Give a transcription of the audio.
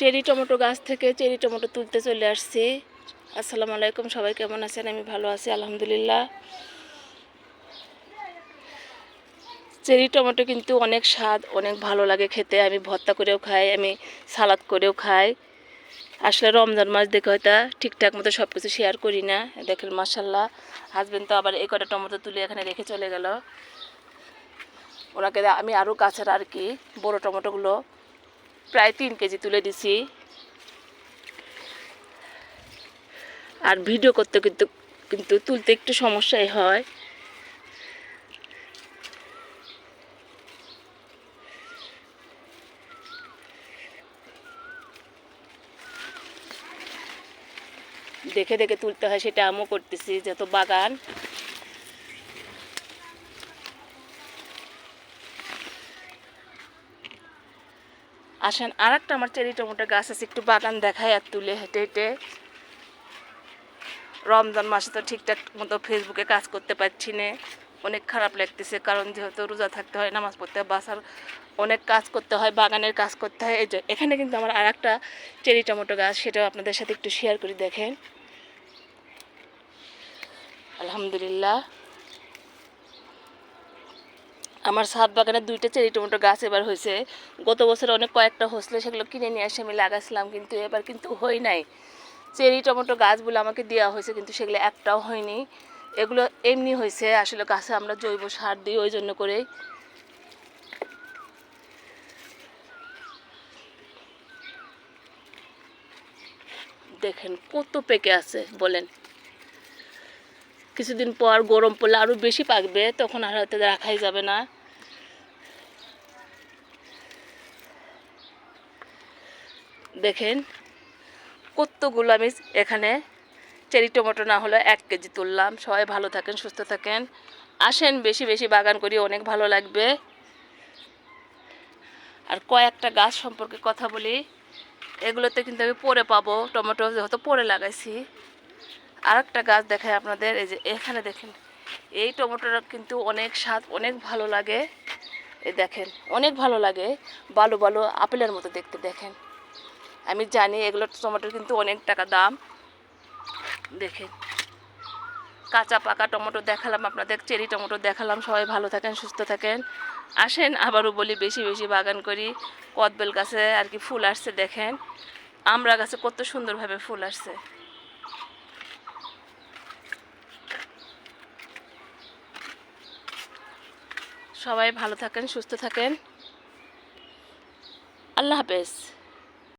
Cherry tomato গাছ থেকে cherry tomato তুলতে চলে আসছি। আসসালামু আলাইকুম, সবাই কেমন আছেন? আমি ভালো আছি, আলহামদুলিল্লাহ। চেরি টমেটো কিন্তু অনেক স্বাদ, অনেক ভালো লাগে খেতে। আমি ভর্তা করেও খাই, আমি সালাদ করেও খাই। আসলে রমজান মাস দেখে হয়তো ঠিকঠাক মতো সব কিছু শেয়ার করি না। দেখেন মাসাল্লাহ হাজবেন্ড তো আবার এই কটা টমেটো তুলে এখানে রেখে চলে গেল। ওনাকে আমি আরও গাছের আর কি, বড় টমেটোগুলো প্রায় তিন কেজি তুলে দিছি। আর ভিডিও করতে কিন্তু কিন্তু তুলতে একটু সমস্যাই হয়। দেখে দেখে তুলতে হয়, সেটা আমিও করতেছি, যত বাগান। আসেন আর একটা আমার চেরি টমেটো গাছ আছে, একটু বাগান দেখায় আর তুলে হেঁটে হেঁটে। রমজান মাসে তো ঠিকঠাক মতো ফেসবুকে কাজ করতে পারছি না, অনেক খারাপ লাগতেছে, কারণ যেহেতু রোজা থাকতে হয়, নামাজ পড়তে হয়, বাসার অনেক কাজ করতে হয়, বাগানের কাজ করতে হয়, এই যে এখানে কিন্তু আমার আর একটা চেরি টমেটো গাছ, সেটাও আপনাদের সাথে একটু শেয়ার করে দেখেন। আলহামদুলিল্লাহ। আমার ছাদ বাগানে দুইটা চেরি টমেটো গাছ এবার হয়েছে। গত বছর অনেক কয়েকটা হসলে সেগুলো কিনে নিয়ে এসে আমি লাগাছিলাম, কিন্তু এবার কিন্তু হয় নাই। চেরি টমেটো গাছগুলো আমাকে দেওয়া হয়েছে, কিন্তু সেগুলো একটাও হয়নি। এগুলো এমনি হয়েছে, আসলে গাছে আমরা জৈব সার দিই ওই জন্য করেই দেখেন কত পেকে আছে, বলেন। কিছুদিন পর গরম পড়লে আরও বেশি পাকবে, তখন আর হয়তো রাখাই যাবে না। দেখেন, কতগুলো আমি এখানে চেরি টমেটো না হলে এক কেজি তুললাম। সবাই ভালো থাকেন, সুস্থ থাকেন। আসেন, বেশি বেশি বাগান করি, অনেক ভালো লাগবে। আর কয়েকটা গাছ সম্পর্কে কথা বলি, এগুলোতে কিন্তু আমি পরে পাবো। টমেটো যেহেতু পরে লাগাইছি। আর একটা গাছ দেখায় আপনাদের, এই যে এখানে দেখেন, এই টমেটোটা কিন্তু অনেক স্বাদ, অনেক ভালো লাগে। এই দেখেন, অনেক ভালো লাগে। বালু বালু আপেলের মতো দেখতে, দেখেন। আমি জানি এগুলো টমেটোর কিন্তু অনেক টাকা দাম। দেখেন কাঁচা পাকা টমেটো দেখালাম আপনাদের, চেরি টমেটো দেখালাম, সবাই ভালো থাকেন, সুস্থ থাকেন। আসেন, আবারও বলি, বেশি বেশি বাগান করি। কদবেল গাছে আর কি ফুল আসছে, দেখেন। আমরা গাছে কত সুন্দরভাবে ফুল আসছে। সবাই ভালো থাকেন, সুস্থ থাকেন। আল্লাহ হাফেজ।